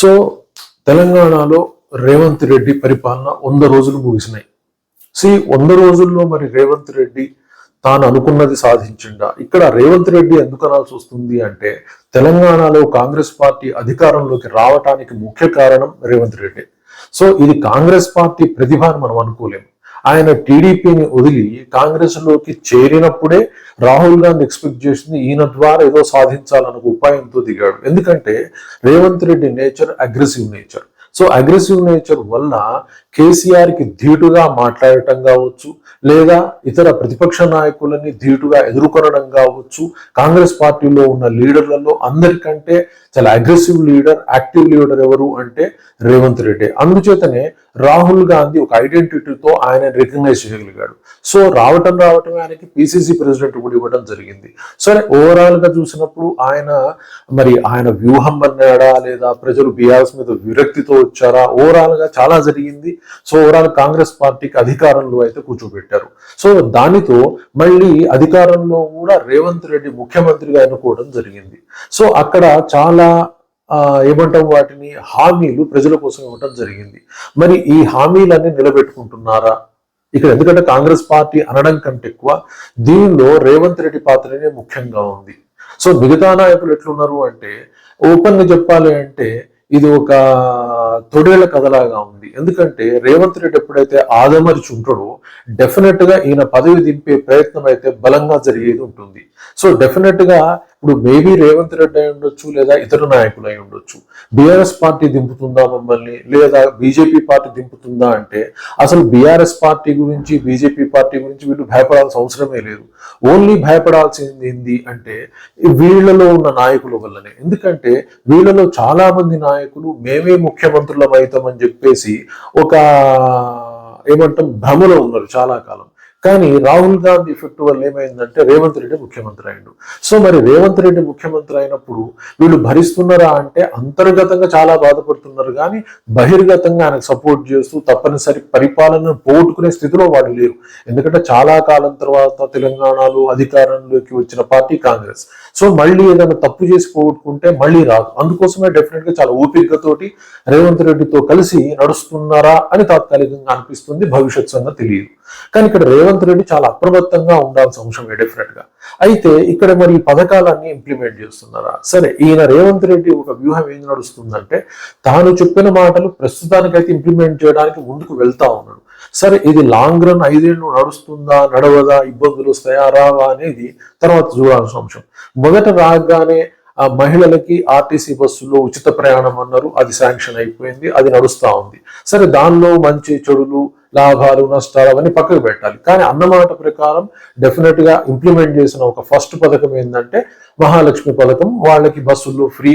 So తెలంగాణలో రేవంత్ రెడ్డి పరిపాలన వంద రోజులు ముగిసినాయి. సి వంద రోజుల్లో మరి రేవంత్ రెడ్డి తాను అనుకున్నది సాధించిండా? ఇక్కడ రేవంత్ రెడ్డి ఎందుకు అనాల్సి వస్తుంది అంటే తెలంగాణలో కాంగ్రెస్ పార్టీ అధికారంలోకి రావటానికి ముఖ్య కారణం రేవంత్ రెడ్డి. సో ఇది కాంగ్రెస్ పార్టీ ప్రతిభ అని మనం అనుకోలేము. ఆయన టీడీపీని వదిలి కాంగ్రెస్లోకి చేరినప్పుడే రాహుల్ గాంధీ ఎక్స్పెక్ట్ చేసింది ఈయన ద్వారా ఏదో సాధించాలన్న ఉపాయంతో దిగాడు. ఎందుకంటే Revanth Reddy nature aggressive nature. So aggressive nature వల్ల కేసీఆర్కి ధీటుగా మాట్లాడటం కావచ్చు లేదా ఇతర ప్రతిపక్ష నాయకులని ధీటుగా ఎదుర్కొనడం కావచ్చు కాంగ్రెస్ పార్టీలో ఉన్న లీడర్లలో అందరికంటే చాలా అగ్రెసివ్ లీడర్ యాక్టివ్ లీడర్ ఎవరు అంటే రేవంత్ రెడ్డి. అందుచేతనే రాహుల్ గాంధీ ఒక ఐడెంటిటీతో ఆయన రికగ్నైజ్ చేయగలిగాడు. సో రావటం రావటం ఆయనకి పిసిసి ప్రెసిడెంట్ కూడా ఇవ్వడం జరిగింది. సరే ఓవరాల్గా చూసినప్పుడు ఆయన మరి ఆయన వ్యూహం అన్నాడా లేదా ప్రజలు బీఆర్ఎస్ మీద విరక్తితో వచ్చారా? ఓవరాల్గా చాలా జరిగింది. సో ఓవరాల్ కాంగ్రెస్ పార్టీకి అధికారంలో అయితే కూర్చోబెట్టారు. సో దానితో మళ్ళీ అధికారంలో కూడా రేవంత్ రెడ్డి ముఖ్యమంత్రిగా ఎన్నుకోవడం జరిగింది. సో అక్కడ చాలా ఏమంటాం వాటిని? హామీలు ప్రజల కోసం ఇవ్వడం జరిగింది. మరి ఈ హామీలన్నీ నిలబెట్టుకుంటున్నారా? ఇక్కడ ఎందుకంటే కాంగ్రెస్ పార్టీ అనడం కంటే ఎక్కువ దీనిలో రేవంత్ రెడ్డి పాత్రనే ముఖ్యంగా ఉంది. సో మిగతా నాయకులు ఎట్లున్నారు అంటే ఓపెన్గా చెప్పాలి అంటే ఇది ఒక తొడేళ్ళ కథలాగా ఉంది. ఎందుకంటే రేవంత్ రెడ్డి ఎప్పుడైతే ఆదమరిచి ఉంటాడో డెఫినెట్గా ఈయన పదవి దింపే ప్రయత్నం అయితే బలంగా జరిగేది ఉంటుంది. సో డెఫినెట్గా ఇప్పుడు మేబీ రేవంత్ రెడ్డి అయి ఉండొచ్చు లేదా ఇతర నాయకులు అయి ఉండొచ్చు. బీఆర్ఎస్ పార్టీ దింపుతుందా మమ్మల్ని లేదా బీజేపీ పార్టీ దింపుతుందా అంటే అసలు బీఆర్ఎస్ పార్టీ గురించి బీజేపీ పార్టీ గురించి వీళ్ళు భయపడాల్సిన అవసరమే లేదు. ఓన్లీ భయపడాల్సింది ఏంది అంటే వీళ్ళలో ఉన్న నాయకుల వల్లనే. ఎందుకంటే వీళ్ళలో చాలా మంది నాయకులు మేమే ముఖ్యమంత్రులం అవుతామని చెప్పేసి ఒక ఏమంటాం భ్రమలో ఉన్నారు చాలా కాలం. కానీ రాహుల్ గాంధీ ఎఫెక్ట్ వల్ల ఏమైందంటే రేవంత్ రెడ్డి ముఖ్యమంత్రి అయ్యాడు. సో మరి రేవంత్ రెడ్డి ముఖ్యమంత్రి అయినప్పుడు వీళ్ళు భరిస్తున్నారా అంటే అంతర్గతంగా చాలా బాధపడుతున్నారు. కానీ బహిర్గతంగా ఆయనకు సపోర్ట్ చేస్తూ తప్పనిసరి పరిపాలన పోగొట్టుకునే స్థితిలో వాళ్ళు లేరు. ఎందుకంటే చాలా కాలం తర్వాత తెలంగాణలో అధికారంలోకి వచ్చిన పార్టీ కాంగ్రెస్. సో మళ్ళీ ఏదైనా తప్పు చేసి పోగొట్టుకుంటే మళ్ళీ రాదు. అందుకోసమే డెఫినెట్గా చాలా ఓపికతోటి రేవంత్ రెడ్డితో కలిసి నడుస్తున్నారా అని తాత్కాలికంగా అనిపిస్తుంది. భవిష్యత్ సంగతి తెలియదు. కానీ ఇక్కడ రేవంత్ రెడ్డి చాలా అప్రమత్తంగా ఉండాల్సిన అంశమే డిఫరెంట్గా. అయితే ఇక్కడ మరి ఈ పథకాలన్నీ ఇంప్లిమెంట్ చేస్తున్నారా? సరే ఈయన రేవంత్ రెడ్డి ఒక వ్యూహం ఏం నడుస్తుందంటే తాను చెప్పిన మాటలు ప్రస్తుతానికైతే ఇంప్లిమెంట్ చేయడానికి ముందుకు వెళ్తా ఉన్నాడు. సరే ఇది లాంగ్ రన్ ఐదేళ్ళు నడుస్తుందా నడవదా ఇబ్బందులు వస్తాయా రావా అనేది తర్వాత చూడాల్సిన అంశం. మొదట రాగానే ఆ మహిళలకి ఆర్టీసీ బస్సులో ఉచిత ప్రయాణం అన్నారు అది శాంక్షన్ అయిపోయింది అది నడుస్తూ ఉంది. సరే దానిలో మంచి చెడులు లాభాలు నష్టాలు అవన్నీ పక్కకు పెట్టాలి. కానీ అన్నమాట ప్రకారం డెఫినెట్గా ఇంప్లిమెంట్ చేసిన ఒక ఫస్ట్ పథకం ఏంటంటే మహాలక్ష్మి పథకం. వాళ్ళకి బస్సుల్లో ఫ్రీ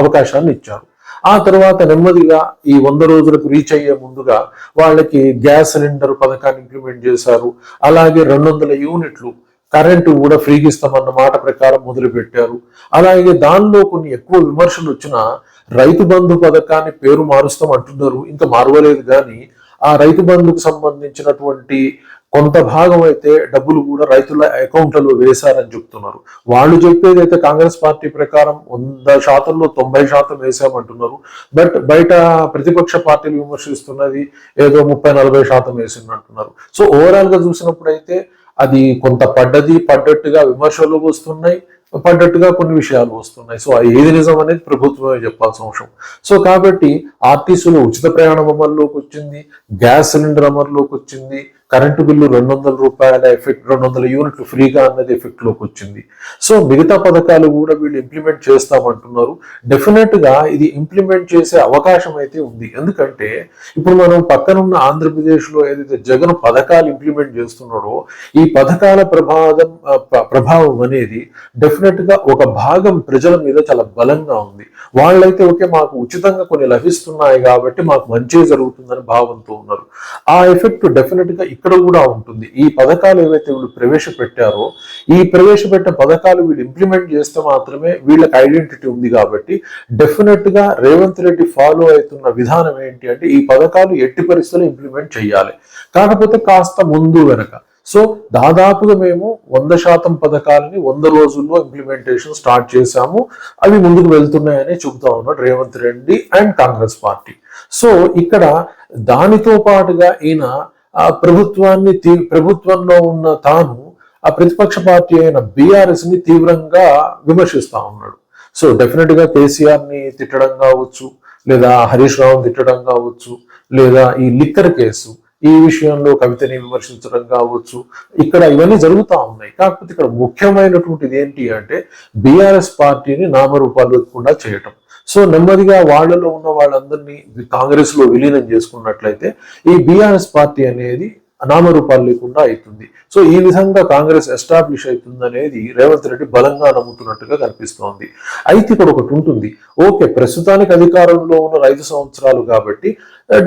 అవకాశాన్ని ఇచ్చారు. ఆ తర్వాత నెమ్మదిగా ఈ వంద రోజులకు రీచ్ అయ్యే ముందుగా వాళ్ళకి గ్యాస్ సిలిండర్ పథకాన్ని ఇంప్లిమెంట్ చేశారు. అలాగే రెండు వందల యూనిట్లు కరెంటు కూడా ఫ్రీగా ఇస్తామన్న మాట ప్రకారం మొదలుపెట్టారు అలాగే దానిలో కొన్ని ఎక్కువ విమర్శలు వచ్చినా రైతు బంధు పథకాన్ని పేరు మారుస్తాం అంటున్నారు ఇంకా మారవలేదు కానీ ఆ రైతు బంధుకు సంబంధించినటువంటి కొంత భాగం అయితే డబ్బులు కూడా రైతుల అకౌంట్లలో వేశారని చెప్తున్నారు. వాళ్ళు చెప్పేది అయితే కాంగ్రెస్ పార్టీ ప్రకారం వంద శాతంలో తొంభై శాతం వేసామంటున్నారు బట్ బయట ప్రతిపక్ష పార్టీలు విమర్శిస్తున్నది ఏదో ముప్పై నలభై శాతం వేసిందంటున్నారు. సో ఓవరాల్గా చూసినప్పుడు అయితే అది కొంత పడ్డది పడ్డట్టుగా విమర్శలు వస్తున్నాయి. పడ్డట్టుగా కొన్ని విషయాలు వస్తున్నాయి. సో అది ఏది నిజం అనేది ప్రభుత్వమే చెప్పాల్సిన అవసరం. సో కాబట్టి ఆర్టీసీలో ఉచిత ప్రయాణం అమల్లోకి వచ్చింది గ్యాస్ సిలిండర్ అమల్లోకి వచ్చింది కరెంటు బిల్లు రెండు వందల రూపాయల ఎఫెక్ట్ రెండు వందల యూనిట్లు ఫ్రీగా అన్నది ఎఫెక్ట్లోకి వచ్చింది. సో మిగతా పథకాలు కూడా వీళ్ళు ఇంప్లిమెంట్ చేస్తామంటున్నారు. డెఫినెట్గా ఇది ఇంప్లిమెంట్ చేసే అవకాశం అయితే ఉంది. ఎందుకంటే ఇప్పుడు మనం పక్కనున్న ఆంధ్రప్రదేశ్లో ఏదైతే జగన్ పథకాలు ఇంప్లిమెంట్ చేస్తున్నాడో ఈ పథకాల ప్రభావం ప్రభావం అనేది డెఫినెట్గా ఒక భాగం ప్రజల మీద చాలా బలంగా ఉంది. వాళ్ళైతే ఓకే మాకు ఉచితంగా కొన్ని లభిస్తున్నాయి కాబట్టి మాకు మంచి జరుగుతుందని భావంతో ఉన్నారు. ఆ ఎఫెక్ట్ డెఫినెట్గా ఇక్కడ కూడా ఉంటుంది. ఈ పథకాలు ఏవైతే వీళ్ళు ప్రవేశపెట్టారో ఈ ప్రవేశపెట్టిన పథకాలు వీళ్ళు ఇంప్లిమెంట్ చేస్తే మాత్రమే వీళ్ళకి ఐడెంటిటీ ఉంది కాబట్టి డెఫినెట్గా రేవంత్ రెడ్డి ఫాలో అవుతున్న విధానం ఏంటి అంటే ఈ పథకాలు ఎట్టి పరిస్థితుల్లో ఇంప్లిమెంట్ చేయాలి. కాకపోతే కాస్త ముందు వెనక. సో దాదాపుగా మేము వంద శాతం పథకాలని వంద రోజుల్లో ఇంప్లిమెంటేషన్ స్టార్ట్ చేశాము. అవి ముందుకు వెళ్తున్నాయని చెబుతా ఉన్నాడు Revanth Reddy and Congress party so ఇక్కడ దానితో పాటుగా ఈయన ఆ ప్రభుత్వాన్ని తీ- ప్రభుత్వంలో ఉన్న తాను ఆ ప్రతిపక్ష పార్టీ అయిన బీఆర్ఎస్ని తీవ్రంగా విమర్శిస్తా ఉన్నాడు. సో డెఫినెట్గా కేసీఆర్ని తిట్టడం కావచ్చు లేదా హరీష్ రావు తిట్టడం కావచ్చు లేదా ఈ లిక్కర్ కేసు ఈ విషయంలో కవితని విమర్శించడం కావచ్చు ఇక్కడ ఇవన్నీ జరుగుతూ ఉన్నాయి. కాకపోతే ఇక్కడ ముఖ్యమైనటువంటిది ఏంటి అంటే బీఆర్ఎస్ పార్టీని నామరూపాలు కూడా చేయటం. సో నెమ్మదిగా వాళ్ళలో ఉన్న వాళ్ళందరినీ కాంగ్రెస్లో విలీనం చేసుకున్నట్లయితే ఈ బీఆర్ఎస్ పార్టీ అనేది నామరూపాలు లేకుండా అవుతుంది. సో ఈ విధంగా కాంగ్రెస్ ఎస్టాబ్లిష్ అవుతుంది అనేది రేవంత్ రెడ్డి బలంగా నమ్ముతున్నట్టుగా కనిపిస్తోంది. అయితే ఇక్కడ ఒకటి ఉంటుంది. ఓకే ప్రస్తుతానికి అధికారంలో ఉన్న ఐదు సంవత్సరాలు కాబట్టి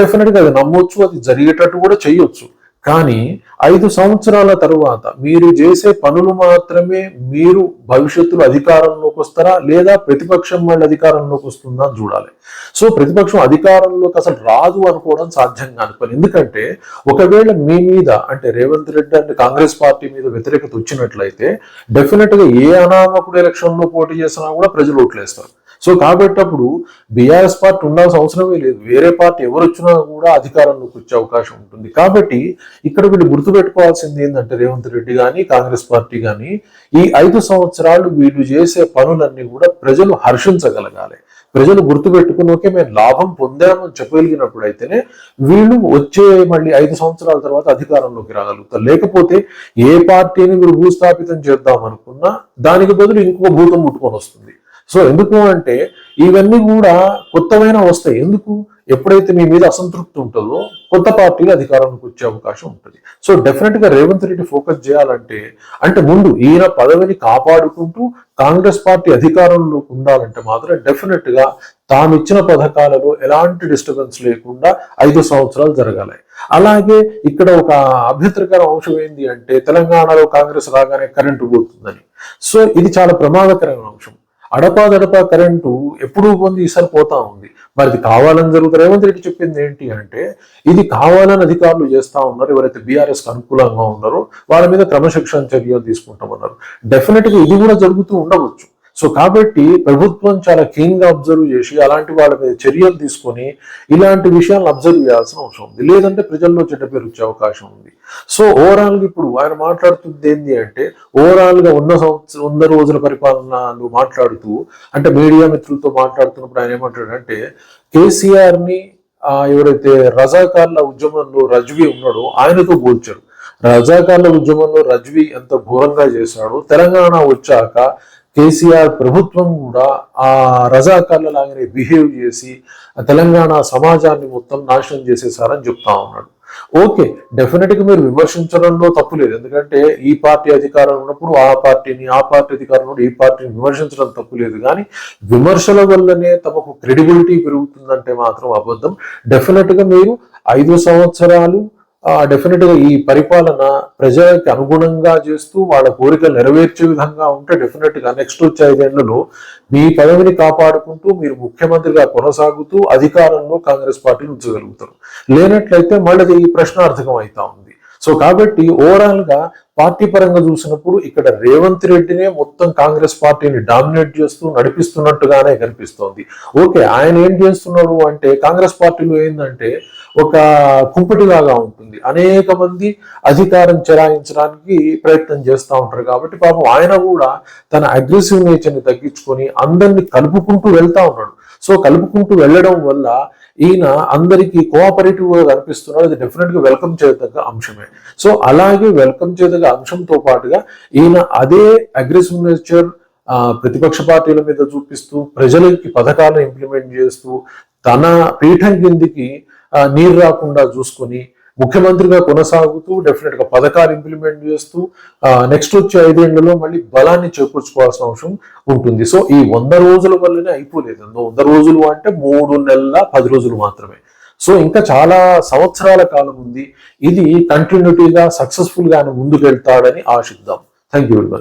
డెఫినెట్గా అది నమ్మొచ్చు అది జరిగేటట్టు కూడా చేయొచ్చు. కానీ ఐదు సంవత్సరాల తరువాత మీరు చేసే పనులు మాత్రమే మీరు భవిష్యత్తులో అధికారంలోకి వస్తారా? లేదా ప్రతిపక్షం మళ్ళీ అధికారంలోకి వస్తుందా అని చూడాలి. సో ప్రతిపక్షం అధికారంలోకి అసలు రాదు అనుకోవడం సాధ్యం కాని ఎందుకంటే ఒకవేళ మీ మీద అంటే రేవంత్ రెడ్డి అంటే కాంగ్రెస్ పార్టీ మీద వ్యతిరేకత వచ్చినట్లయితే డెఫినెట్గా ఏ అనామకుడు ఎలక్షన్లో పోటీ చేసినా కూడా ప్రజలు ఓట్లేస్తారు. సో కాబట్టి అప్పుడు బీఆర్ఎస్ పార్టీ ఉండాల్సిన అవసరమే లేదు. వేరే పార్టీ ఎవరు వచ్చినా కూడా అధికారంలోకి వచ్చే అవకాశం ఉంటుంది. కాబట్టి ఇక్కడ వీళ్ళు గుర్తుపెట్టుకోవాల్సింది ఏంటంటే రేవంత్ రెడ్డి కానీ కాంగ్రెస్ పార్టీ కానీ ఈ ఐదు సంవత్సరాలు వీళ్ళు చేసే పనులన్నీ కూడా ప్రజలు హర్షించగలగాలి. ప్రజలు గుర్తుపెట్టుకుని ఓకే మేము లాభం పొందామని చెప్పగలిగినప్పుడు అయితేనే వీళ్ళు వచ్చే మళ్ళీ ఐదు సంవత్సరాల తర్వాత అధికారంలోకి రాగలుగుతారు. లేకపోతే ఏ పార్టీని మీరు భూస్థాపితం చేద్దాం అనుకున్నా దానికి బదులు ఇంకొక భూతం ముట్టుకొని వస్తుంది. సో ఎందుకు అంటే ఇవన్నీ కూడా కొత్తమైన వస్తాయి. ఎందుకు? ఎప్పుడైతే మీ మీద అసంతృప్తి ఉంటుందో కొత్త పార్టీలు అధికారంలోకి వచ్చే అవకాశం ఉంటుంది. సో డెఫినెట్గా రేవంత్ రెడ్డి ఫోకస్ చేయాలంటే అంటే ముందు ఈయన పదవిని కాపాడుకుంటూ కాంగ్రెస్ పార్టీ అధికారంలోకి ఉండాలంటే మాత్రం డెఫినెట్గా తాము ఇచ్చిన పథకాలలో ఎలాంటి డిస్టర్బెన్స్ లేకుండా ఐదు సంవత్సరాలు జరగాలి. అలాగే ఇక్కడ ఒక అభ్యంతరకర అంశం ఏంటి అంటే తెలంగాణలో కాంగ్రెస్ రాగానే కరెంటు పోతుందని సో ఇది చాలా ప్రమాదకరమైన అంశం. అడపాదడపా కరెంటు ఎప్పుడు పొంది ఈసారి పోతా ఉంది. మరి ఇది కావాలని జరుగుతుంది రేవంత్ రెడ్డి చెప్పింది ఏంటి అంటే ఇది కావాలని అధికారులు చేస్తా ఉన్నారు ఎవరైతే బీఆర్ఎస్కి అనుకూలంగా ఉన్నారో వాళ్ళ మీద క్రమశిక్షణ చర్యలు తీసుకుంటామన్నారు. డెఫినెట్గా ఇది కూడా జరుగుతూ ఉండవచ్చు. సో కాబట్టి ప్రభుత్వం చాలా keen గా అబ్జర్వ్ చేసి అలాంటి వాళ్ళ మీద చర్యలు తీసుకొని ఇలాంటి విషయాలను అబ్జర్వ్ చేయాల్సిన అవసరం ఉంది. లేదంటే ప్రజల్లో చెడ్డ పేరు వచ్చే అవకాశం ఉంది. సో ఓవరాల్గా ఇప్పుడు ఆయన మాట్లాడుతుంది ఏంటి అంటే ఓవరాల్గా ఉన్న సంవత్సరం వంద రోజుల పరిపాలనలు మాట్లాడుతూ అంటే మీడియా మిత్రులతో మాట్లాడుతున్నప్పుడు ఆయన ఏమంటాడంటే కేసీఆర్ని ఆ, ఎవరైతే రజాకార్ల ఉద్యమంలో రజ్వీ ఉన్నాడో ఆయనతో పోల్చాడు రజాకార్ల ఉద్యమంలో రజ్వీ ఎంత ఘోరంగా చేశాడో తెలంగాణ వచ్చాక కేసీఆర్ ప్రభుత్వం కూడా ఆ రజాకార్ల లాగానే బిహేవ్ చేసి తెలంగాణ సమాజాన్ని మొత్తం నాశనం చేసేసారని చెప్తా ఉన్నాడు. ఓకే డెఫినెట్గా మీరు విమర్శించడంలో తప్పు లేదు. ఎందుకంటే ఈ పార్టీ అధికారం ఉన్నప్పుడు ఆ పార్టీని ఆ పార్టీ అధికారం ఉన్నప్పుడు ఈ పార్టీని విమర్శించడం తప్పు లేదు. కానీ విమర్శల వల్లనే తమకు క్రెడిబిలిటీ పెరుగుతుందంటే మాత్రం అబద్ధం. డెఫినెట్గా మీరు ఐదు సంవత్సరాలు డెఫినెట్గా ఈ పరిపాలన ప్రజలకి అనుగుణంగా చేస్తూ వాళ్ళ కోరికలు నెరవేర్చే విధంగా ఉంటే డెఫినెట్గా నెక్స్ట్ వచ్చే ఐదేళ్ళలో మీ పదవిని కాపాడుకుంటూ మీరు ముఖ్యమంత్రిగా కొనసాగుతూ అధికారంలో కాంగ్రెస్ పార్టీని ఉంచగలుగుతారు. లేనట్లయితే మళ్ళీ ఈ ప్రశ్నార్థకం అవుతా ఉంది. సో కాబట్టి ఓవరాల్గా పార్టీ పరంగా చూసినప్పుడు ఇక్కడ రేవంత్ రెడ్డినే మొత్తం కాంగ్రెస్ పార్టీని డామినేట్ చేస్తూ నడిపిస్తున్నట్టుగానే కనిపిస్తోంది. ఓకే ఆయన ఏం చేస్తున్నాడు అంటే కాంగ్రెస్ పార్టీలో ఏంటంటే ఒక కుంపటిలాగా ఉంటుంది. అనేక మంది అధికారం చెలాయించడానికి ప్రయత్నం చేస్తూ ఉంటారు కాబట్టి పాపం ఆయన కూడా తన అగ్రెసివ్ నేచర్ని తగ్గించుకొని అందరినీ కలుపుకుంటూ వెళ్తా ఉన్నాడు. సో కలుపుకుంటూ వెళ్ళడం వల్ల ఈయన అందరికీ కోఆపరేటివ్ కనిపిస్తున్నాడు. అది డెఫినెట్గా వెల్కమ్ చేయదగ్గ అంశమే. సో అలాగే వెల్కమ్ చేయదగ్గ అంశంతో పాటుగా ఈయన అదే అగ్రెసివ్ నేచర్ ప్రతిపక్ష పార్టీల మీద చూపిస్తూ ప్రజలకి పథకాలను ఇంప్లిమెంట్ చేస్తూ తన పీఠం కిందికి నీరు రాకుండా చూసుకొని ముఖ్యమంత్రిగా కొనసాగుతూ డెఫినెట్గా పథకాలు ఇంప్లిమెంట్ చేస్తూ నెక్స్ట్ వచ్చే ఐదేళ్ళలో మళ్ళీ బలాన్ని చేకూర్చుకోవాల్సిన అవసరం ఉంటుంది. సో ఈ వంద రోజుల వల్లనే అయిపోలేదు. వంద రోజులు అంటే మూడు నెలల పది రోజులు మాత్రమే. సో ఇంకా చాలా సంవత్సరాల కాలం ఉంది. ఇది కంటిన్యూటీగా సక్సెస్ఫుల్గా ఆయన ముందుకు వెళ్తాడని ఆశిద్దాం. Thank you very much